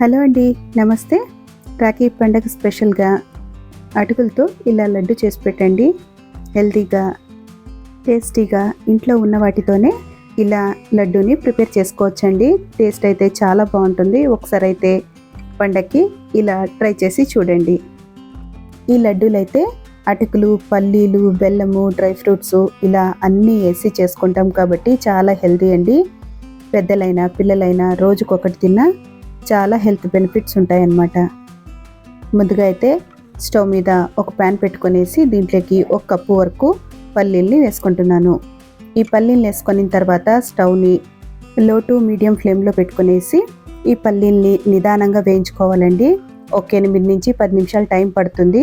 Hello అండి నమస్తే. రాఖీ పండగ స్పెషల్గా అటుకులతో ఇలా లడ్డు చేసి పెట్టండి. హెల్తీగా టేస్టీగా ఇంట్లో ఉన్న వాటితోనే ఇలా లడ్డూని ప్రిపేర్ చేసుకోవచ్చండి. టేస్ట్ అయితే చాలా బాగుంటుంది. ఒకసారి అయితే పండగకి ఇలా ట్రై చేసి చూడండి. ఈ లడ్డూలు అయితే అటుకులు పల్లీలు బెల్లము డ్రై ఫ్రూట్స్ ఇలా అన్నీ వేసి చేసుకుంటాం కాబట్టి చాలా హెల్తీ అండి. పెద్దలైనా పిల్లలైనా రోజుకొకటి తిన్నా చాలా హెల్త్ బెనిఫిట్స్ ఉంటాయన్నమాట. ముందుగా అయితే స్టవ్ మీద ఒక ప్యాన్ పెట్టుకొనేసి దీంట్లోకి ఒక కప్పు వరకు పల్లీల్ని వేసుకుంటున్నాను. ఈ పల్లీలు వేసుకొని తర్వాత స్టవ్ని లో టు మీడియం ఫ్లేమ్లో పెట్టుకునేసి ఈ పల్లీల్ని నిదానంగా వేయించుకోవాలండి. ఒక ఎనిమిది నుంచి పది నిమిషాలు టైం పడుతుంది.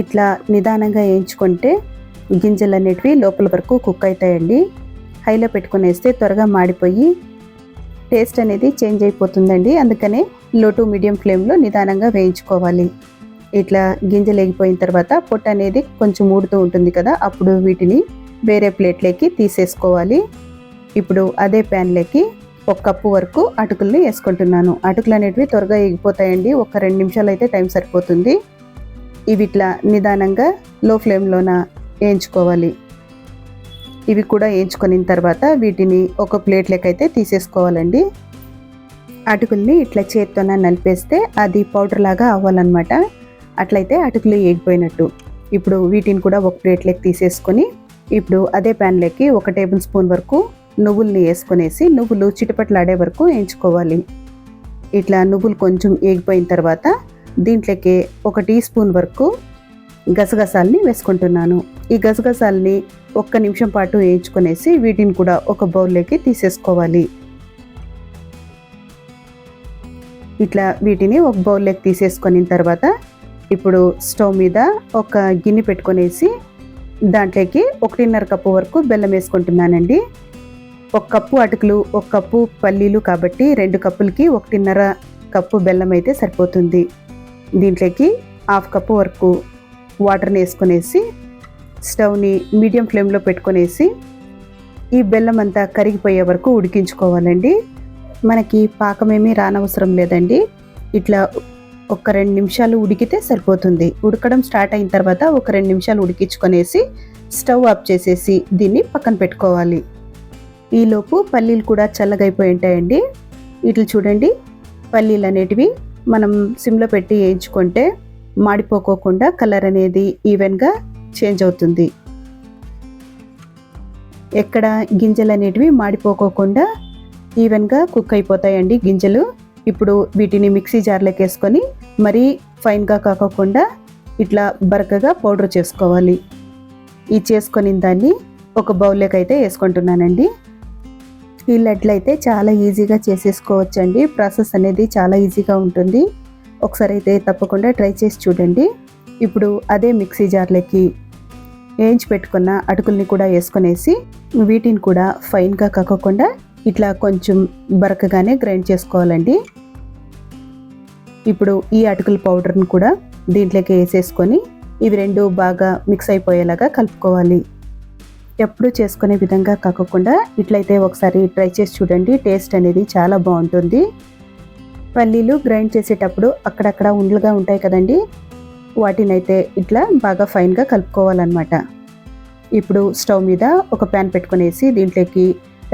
ఇట్లా నిదానంగా వేయించుకుంటే గింజలు అనేటివి లోపల వరకు కుక్ అవుతాయండి. హైలో పెట్టుకునేస్తే త్వరగా మాడిపోయి టేస్ట్ అనేది చేంజ్ అయిపోతుందండి. అందుకనే లో టు మీడియం ఫ్లేమ్లో నిదానంగా వేయించుకోవాలి. ఇట్లా గింజలు ఎగిపోయిన తర్వాత పొట్టు అనేది కొంచెం ఊడుతూ ఉంటుంది కదా అప్పుడు వీటిని వేరే ప్లేట్లోకి తీసేసుకోవాలి. ఇప్పుడు అదే ప్యాన్లోకి ఒక కప్పు వరకు అటుకుల్ని వేసుకుంటున్నాను. అటుకులు అనేటివి త్వరగా ఎగిపోతాయండి ఒక రెండు నిమిషాలు అయితే టైం సరిపోతుంది. ఇవి ఇట్లా నిదానంగా లో ఫ్లేమ్లోన వేయించుకోవాలి. ఇవి కూడా వేయించుకొని తర్వాత వీటిని ఒక ప్లేట్లోకి అయితే తీసేసుకోవాలండి. అటుకుల్ని ఇట్లా చేత్తోన నలిపేస్తే అది పౌడర్ లాగా అవ్వాలన్నమాట. అట్లయితే అటుకులు వేగిపోయినట్టు. ఇప్పుడు వీటిని కూడా ఒక ప్లేట్లోకి తీసేసుకొని ఇప్పుడు అదే ప్యాన్లోకి ఒక టేబుల్ స్పూన్ వరకు నువ్వుల్ని వేసుకునేసి నువ్వులు చిటపట్లాడే వరకు వేయించుకోవాలి. ఇట్లా నువ్వులు కొంచెం ఏగిపోయిన తర్వాత దీంట్లోకి ఒక టీ స్పూన్ వరకు గసగసాలని వేసుకుంటున్నాను. ఈ గసగసాలని ఒక్క నిమిషం పాటు వేయించుకునేసి వీటిని కూడా ఒక బౌల్లోకి తీసేసుకోవాలి. ఇట్లా వీటిని ఒక బౌల్లోకి తీసేసుకొని తర్వాత ఇప్పుడు స్టవ్ మీద ఒక గిన్నె పెట్టుకొనేసి దాంట్లోకి ఒకటిన్నర కప్పు వరకు బెల్లం వేసుకుంటున్నానండి. ఒక కప్పు అటుకులు ఒక కప్పు పల్లీలు కాబట్టి రెండు కప్పులకి ఒకటిన్నర కప్పు బెల్లం అయితే సరిపోతుంది. దీంట్లోకి హాఫ్ కప్పు వరకు వాటర్ని వేసుకునేసి స్టవ్ని మీడియం ఫ్లేమ్లో పెట్టుకునేసి ఈ బెల్లం అంతా కరిగిపోయే వరకు ఉడికించుకోవాలండి. మనకి పాకమేమీ రానవసరం లేదండి. ఇట్లా ఒక రెండు నిమిషాలు ఉడికితే సరిపోతుంది. ఉడకడం స్టార్ట్ అయిన తర్వాత ఒక రెండు నిమిషాలు ఉడికించుకొనేసి స్టవ్ ఆఫ్ చేసేసి దీన్ని పక్కన పెట్టుకోవాలి. ఈలోపు పల్లీలు కూడా చల్లగైపోయి ఉంటాయండి. ఇట్లా చూడండి పల్లీలు అనేటివి మనం సిమ్లో పెట్టి వేయించుకుంటే మాడిపోకోకుండా కలర్ అనేది ఈవెన్గా చేంజ్ అవుతుంది. ఎక్కడ గింజలు అనేటివి మాడిపోకోకుండా ఈవెన్గా కుక్ అయిపోతాయండి గింజలు. ఇప్పుడు వీటిని మిక్సీ జార్లోకి వేసుకొని మరీ ఫైన్గా కాకోకుండా ఇట్లా బరకగా పౌడర్ చేసుకోవాలి. ఈ చేసుకొని దాన్ని ఒక బౌల్లోకి అయితే వేసుకుంటున్నానండి. ఈ లడ్లు అయితే చాలా ఈజీగా చేసేసుకోవచ్చండి. ప్రాసెస్ అనేది చాలా ఈజీగా ఉంటుంది. ఒకసారి అయితే తప్పకుండా ట్రై చేసి చూడండి. ఇప్పుడు అదే మిక్సీ జార్లోకి వేయించి పెట్టుకున్న అటుకుల్ని కూడా వేసుకునేసి వీటిని కూడా ఫైన్గా కక్కకుండా ఇట్లా కొంచెం బరకగానే గ్రైండ్ చేసుకోవాలండి. ఇప్పుడు ఈ అటుకుల పౌడర్ని కూడా దీంట్లోకి వేసేసుకొని ఇవి రెండు బాగా మిక్స్ అయిపోయేలాగా కలుపుకోవాలి. ఎప్పుడు చేసుకునే విధంగా కాకుండా ఇట్లయితే ఒకసారి ట్రై చేసి చూడండి టేస్ట్ అనేది చాలా బాగుంటుంది. పల్లీలు గ్రైండ్ చేసేటప్పుడు అక్కడక్కడ ఉండలుగా ఉంటాయి కదండి వాటినైతే ఇట్లా బాగా ఫైన్గా కలుపుకోవాలన్నమాట. ఇప్పుడు స్టవ్ మీద ఒక ప్యాన్ పెట్టుకునేసి దీంట్లోకి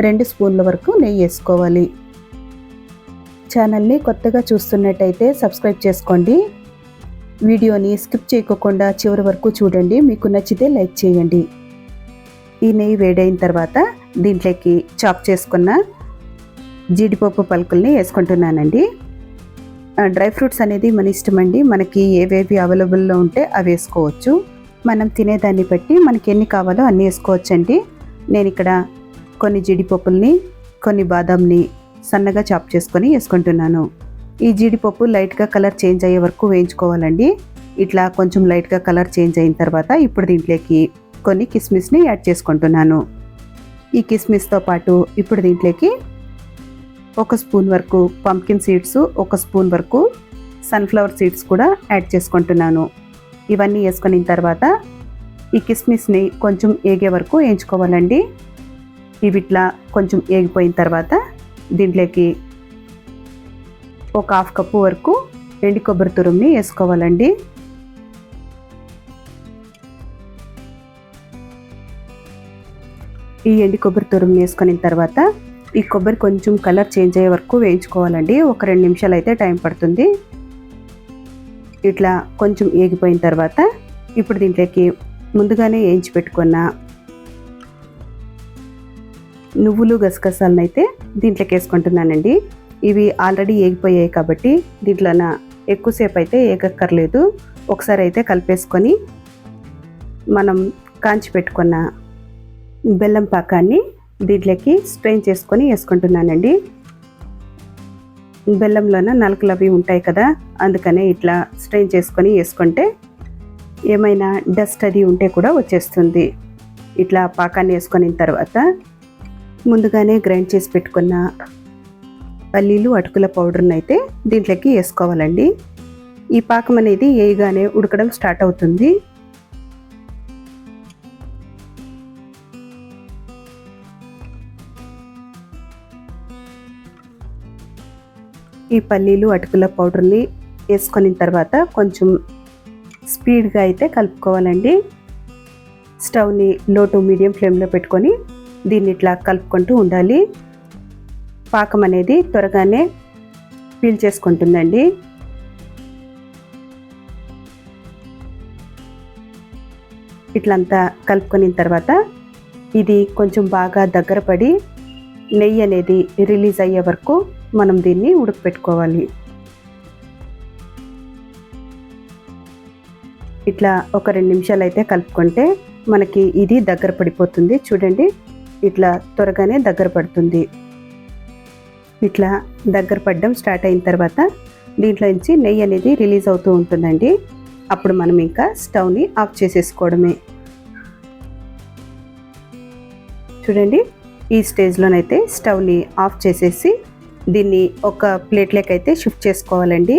రెండు స్పూన్ల వరకు నెయ్యి వేసుకోవాలి. ఛానల్ని కొత్తగా చూస్తున్నట్టయితే సబ్స్క్రైబ్ చేసుకోండి. వీడియోని స్కిప్ చేయకుండా చివరి వరకు చూడండి. మీకు నచ్చితే లైక్ చేయండి. ఈ నెయ్యి వేడైన తర్వాత దీంట్లోకి చాప్ చేసుకున్న జీడిపప్పు పలుకుల్ని వేసుకుంటున్నానండి. డ్రై ఫ్రూట్స్ అనేది మన ఇష్టం అండి మనకి ఏవేవి అవైలబుల్లో ఉంటే అవి వేసుకోవచ్చు. మనం తినేదాన్ని బట్టి మనకి ఎన్ని కావాలో అన్నీ వేసుకోవచ్చండి. నేను ఇక్కడ కొన్ని జీడిపప్పుల్ని కొన్ని బాదంని సన్నగా చాప్ చేసుకొని వేసుకుంటున్నాను. ఈ జీడిపప్పు లైట్గా కలర్ చేంజ్ అయ్యే వరకు వేయించుకోవాలండి. ఇట్లా కొంచెం లైట్గా కలర్ చేంజ్ అయిన తర్వాత ఇప్పుడు దీంట్లోకి కొన్ని కిస్మిస్ని యాడ్ చేసుకుంటున్నాను. ఈ కిస్మిస్తో పాటు ఇప్పుడు దీంట్లోకి ఒక స్పూన్ వరకు పంకిన్ సీడ్స్ ఒక స్పూన్ వరకు సన్ఫ్లవర్ సీడ్స్ కూడా యాడ్ చేసుకుంటున్నాను. ఇవన్నీ వేసుకున్న తర్వాత ఈ కిస్మిస్ని కొంచెం ఏగే వరకు వేయించుకోవాలండి. ఇవి ఇట్లా కొంచెం ఏగిపోయిన తర్వాత దీంట్లోకి ఒక హాఫ్ కప్పు వరకు ఎండి కొబ్బరి తురుమ్ని వేసుకోవాలండి. ఈ ఎండి కొబ్బరి తురుమ్ని వేసుకున్న తర్వాత ఈ కొబ్బరి కొంచెం కలర్ చేంజ్ అయ్యే వరకు వేయించుకోవాలండి. ఒక రెండు నిమిషాలు అయితే టైం పడుతుంది. ఇట్లా కొంచెం ఏగిపోయిన తర్వాత ఇప్పుడు దీంట్లోకి ముందుగానే వేయించి పెట్టుకున్న నువ్వులు గసగసాలను అయితే దీంట్లోకి వేసుకుంటున్నానండి. ఇవి ఆల్రెడీ ఏగిపోయాయి కాబట్టి దీంట్లోన ఎక్కువసేపు అయితే ఏగక్కర్లేదు. ఒకసారి అయితే కలిపేసుకొని మనం కాంచి పెట్టుకున్న బెల్లం పాకాన్ని దీంట్లోకి స్ట్రెయిన్ చేసుకొని వేసుకుంటున్నానండి. బెల్లంలోన నలుకలు అవి ఉంటాయి కదా అందుకనే ఇట్లా స్ట్రెయిన్ చేసుకొని వేసుకుంటే ఏమైనా డస్ట్ అది ఉంటే కూడా వచ్చేస్తుంది. ఇట్లా పాకాన్ని వేసుకొని తర్వాత ముందుగానే గ్రైండ్ చేసి పెట్టుకున్న పల్లీలు అటుకుల పౌడర్ని అయితే దీంట్లోకి వేసుకోవాలండి. ఈ పాకం అనేది వేయగానే ఉడకడం స్టార్ట్ అవుతుంది. ఈ పల్లీలు అటుకుల పౌడర్ని వేసుకొని తర్వాత కొంచెం స్పీడ్గా అయితే కలుపుకోవాలండి. స్టవ్ని లో టు మీడియం ఫ్లేమ్లో పెట్టుకొని దీన్ని ఇట్లా కలుపుకుంటూ ఉండాలి. పాకం అనేది త్వరగానే పీల్ చేసుకుంటుందండి. ఇట్లంతా కలుపుకొని తర్వాత ఇది కొంచెం బాగా దగ్గర పడి నెయ్యి అనేది రిలీజ్ అయ్యే వరకు మనం దీన్ని ఉడకపెట్టుకోవాలి. ఇట్లా ఒక రెండు నిమిషాలు అయితే కలుపుకుంటే మనకి ఇది దగ్గర పడిపోతుంది. చూడండి ఇట్లా త్వరగానే దగ్గర పడుతుంది. ఇట్లా దగ్గర పడడం స్టార్ట్ అయిన తర్వాత దీంట్లో నుంచి నెయ్యి అనేది రిలీజ్ అవుతూ ఉంటుందండి. అప్పుడు మనం ఇంకా స్టవ్ని ఆఫ్ చేసేసుకోవడమే. చూడండి ఈ స్టేజ్లోనైతే స్టవ్ని ఆఫ్ చేసేసి దీన్ని ఒక ప్లేట్లోకి అయితే షిఫ్ట్ చేసుకోవాలండి.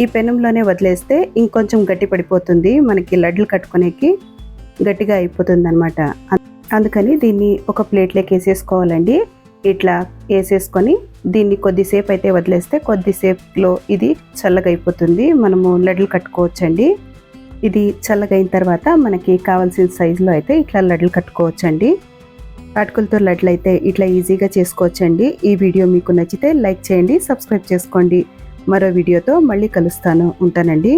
ఈ పెనంలోనే వదిలేస్తే ఇంకొంచెం గట్టి పడిపోతుంది. మనకి లడ్లు కట్టుకునేకి గట్టిగా అయిపోతుంది అనమాట అందుకని దీన్ని ఒక ప్లేట్లోకి వేసేసుకోవాలండి. ఇట్లా వేసేసుకొని దీన్ని కొద్దిసేపు అయితే వదిలేస్తే కొద్దిసేపులో ఇది చల్లగా అయిపోతుంది మనము లడ్లు కట్టుకోవచ్చండి. ఇది చల్లగైన తర్వాత మనకి కావాల్సిన సైజులో అయితే ఇట్లా లడ్లు కట్టుకోవచ్చండి. అటుకులతో లడ్లు అయితే ఇట్లా ఈజీగా చేసుకోవచ్చండి. ఈ వీడియో మీకు నచ్చితే లైక్ చేయండి సబ్స్క్రైబ్ చేసుకోండి. మరో వీడియోతో మళ్ళీ కలుస్తాను. ఉంటానండి.